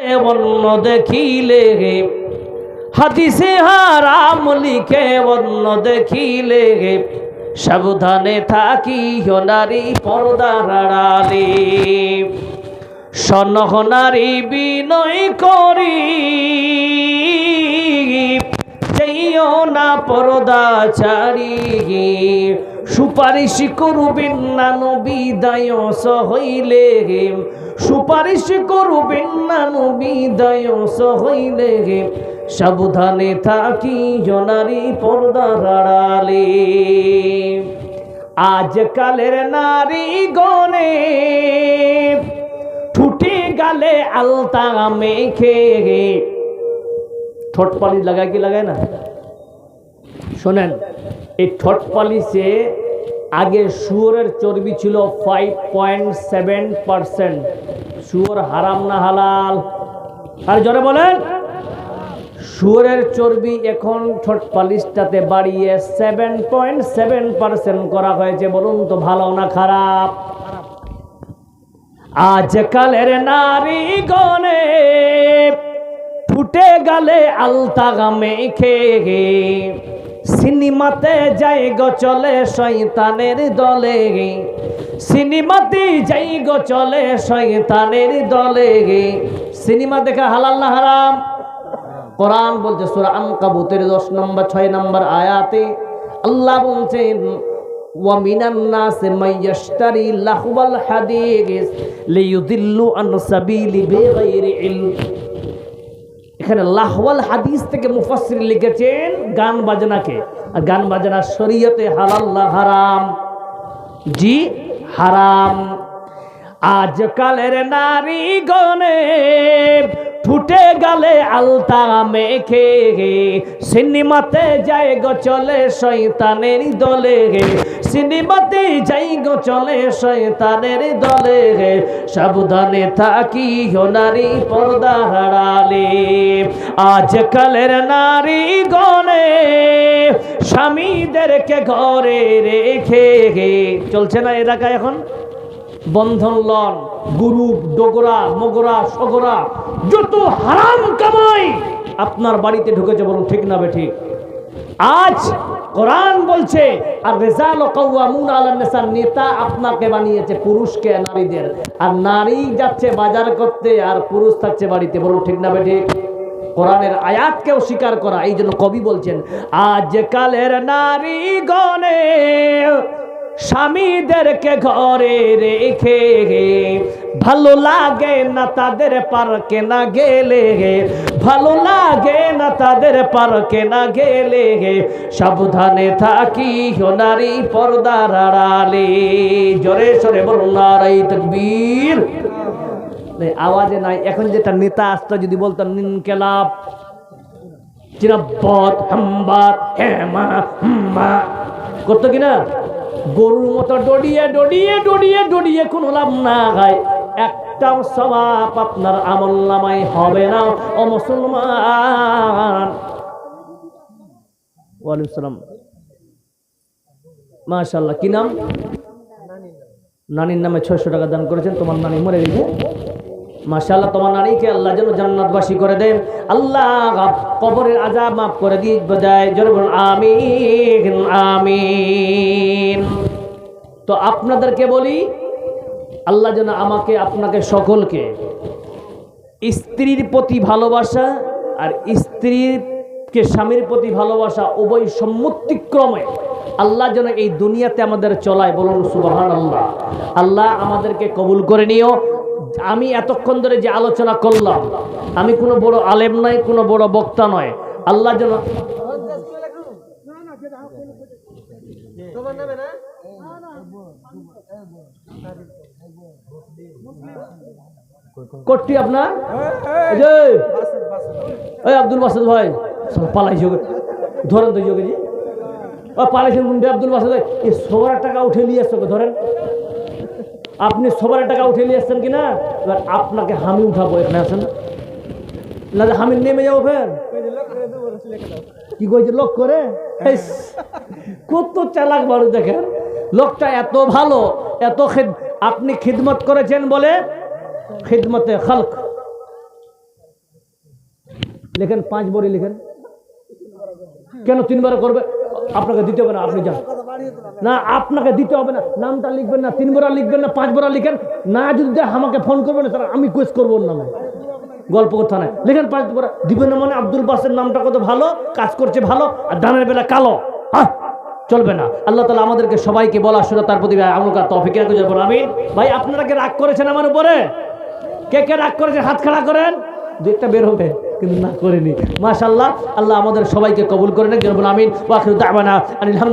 অন্য দেখিলে হাদিসে হারাম লিখে অন্য দেখিলে সাবধানে থাকি নারী পর্দার আড়ালে। সনহনারী বিনয় করি। যেও না পরদা ছাড়ি সুপারিশ করবেন না নবী, দায়স সুপারিশ করবেন না নবী, দায়স হইলে সাবধানে থাকি জনারি পর্দার আড়ালে আজকালের নারী গনে ঠুটে গালে আলতা মেখে ঠোঁট পালিশ লাগায় কি লাগায় না? শোনেন, এই ঠোঁট পালিশে আগে শুয়োরের চর্বি ছিল ফাইভ পয়েন্ট সেভেন পারসেন্ট শুয়োর হারাম না হালাল? আর জোরে বলেন। শুয়োরের চর্বি এখন ঠোঁট পালিশটাতে বাড়িয়ে সেভেন পয়েন্ট সেভেন পার্সেন্ট করা হয়েছে। বলুন তো, ভালো না খারাপ? আজকালের নারী গনে ফুটে গেলে আলতা গামে খেয়ে সিনেমাতে যাই গো চলে শয়তানের দলে সিনেমাতে যাই গো চলে শয়তানের দলে সিনেমা দেখা হালাল না হারাম? কোরআন বলছে, সূরা আনকাবুতের 10 নম্বর 6 নম্বর আয়াতে আল্লাহ বলছেন ওয়া মিনান নাসি মাইয়াশতারি লাহওয়াল হাদিস লিয়ুদিল্লু আন সাবিলি বিগাইরি ইলম। এখানে লাহওয়াল হাদিস থেকে মুফাসির লিখেছেন গান বাজনাকে। আর গান বাজনা শরীয়তে হালাল না হারাম? জি, হারাম। আজকালের নারী গনে ফুটে গেলে আলতা মেখে সিনেমাতে যাই গো চলে শয়তানের দলে সিনেমাতে যাই গো চলে শয়তানের দলে সাবধানে থাকি হো নারী পর্দা হারালে। আজকালের নারী গনে স্বামীদেরকে ঘরে রেখে চলছে না এলাকায় এখন? বন্ধন লন। গুরু ডোগরা, মগরা, সগরা, যত হারাম কামাই আপনার বাড়িতে ঢুকেছে বলুন, ঠিক না বেঠি আজ কোরআন বলছে, আর রেজাল কওয়ামুন নেতা আপনাকে বানিয়েছে পুরুষকে, নারীদের। আর নারী যাচ্ছে বাজার করতে, আর পুরুষ থাকছে বাড়িতে। বলুন, ঠিক না বেঠি কোরআনের আয়াতকেও স্বীকার করা, এই জন্য কবি বলছেন, আজকালের নারী গনে স্বামীদেরকে ঘরে রেখে ভালো লাগে না তাদের পার্কে না গেলে, ভালো লাগে না তাদের পার্কে না গেলে, সাবধানে থাকি নারী পর্দার আড়ালে। জোরে সরে বলুন নারাই তকবীর। আওয়াজে নাই, এখন যেটা নেতা আসতো যদি বলতো নিনকেলাপ চিরাব্বত, হাম্বাত, হেমা, হুম্মা। করতো কিনা? গরুর মতো ডডিয়ে ডডিয়ে ডডিয়ে ডডিয়ে কোনো লাভ না খায় একটাও স্বভাব আপনার আমল নামাই হবে না, ও মুসলমান। ওয়ালাইকুম মাশাল্লাহ কি নাম? নানির নামে ছয়শো টাকা দান করেছেন, তোমার নানি মরে গেছে। মাশাল্লাহ তোমার নারীকে আল্লাহ যেন জান্নাতবাসী করে দেন। আল্লাহ কবরের আজাব মাফ করে দিয়ে দেয় আমিন। তো আপনাদেরকে বলি আল্লাহ যেন আমাকে আপনাকে সকলকে স্ত্রীর প্রতি ভালোবাসা আর স্ত্রীরকে স্বামীর প্রতি ভালোবাসা উভয় সম্মতিক্রমে আল্লাহ যেন এই দুনিয়াতে আমাদের চলায় বলুন সুবাহান আল্লাহ আল্লাহ আমাদেরকে কবুল করে নিও। আমি এতক্ষণ ধরে যে আলোচনা করলাম আমি কোনো বড় আলেম নয় কোনো বড় বক্তা নয়। আল্লাহ যেন আপনার এই যে। এই আব্দুল বাসাদ ভাই। পালাইছে। ধরেন তো যোগেজি। ও, পালাইছেন কোনটা? আব্দুল বাসাদ ভাই। সবার টাকা উঠে নিয়ে আসছে ধরেন। আপনি সবার টাকা উঠে নিয়ে আসছেন কিনা? এবার আপনাকে হামি উঠাবো এখানে আছেন না হামি নেমে যাব ফের। কি কইছে, লোক করে? কত চালাক বাড়ু দেখেন। লোকটা এত ভালো, এত আপনি খিদমত করেছেন বলে খিদমতে খালক। লেখেন, পাঁচ বড়ি লিখেন। কেন তিনবার করবে? আপনাকে দিতে হবে না, আপনি যান। না, আপনাকে দিতে হবে না, নামটা লিখবেন না তিন বড়া লিখবেন না পাঁচ বড়া লিখেন। না, যদি আমাকে ফোন করবেন না আমি কোয়েস করব নামে। গল্প করতে না। লিখেন পাঁচ বড়া দিবেন না মানে আব্দুল বাসের নামটা কত ভালো, কাজ করছে ভালো, আর ডানের বেলা কালো। হ্যাঁ? চলবে না। আল্লাহ তালা আমাদেরকে সবাইকে বলা, শোনা, তার প্রতি আমলকার তফিক রাখতে যাব আমি ভাই, আপনারা কে রাগ করেছেন আমার উপরে? কে কে রাগ করেছে? হাত খাড়া করেন। দু একটা বের হবে, কিন্তু না করেনি। মাশাল্লাহ আল্লাহ আমাদের সবাইকে কবুল করে নেন আমিন। ওয়াখির দাবানা আলহামদুলিল্লাহ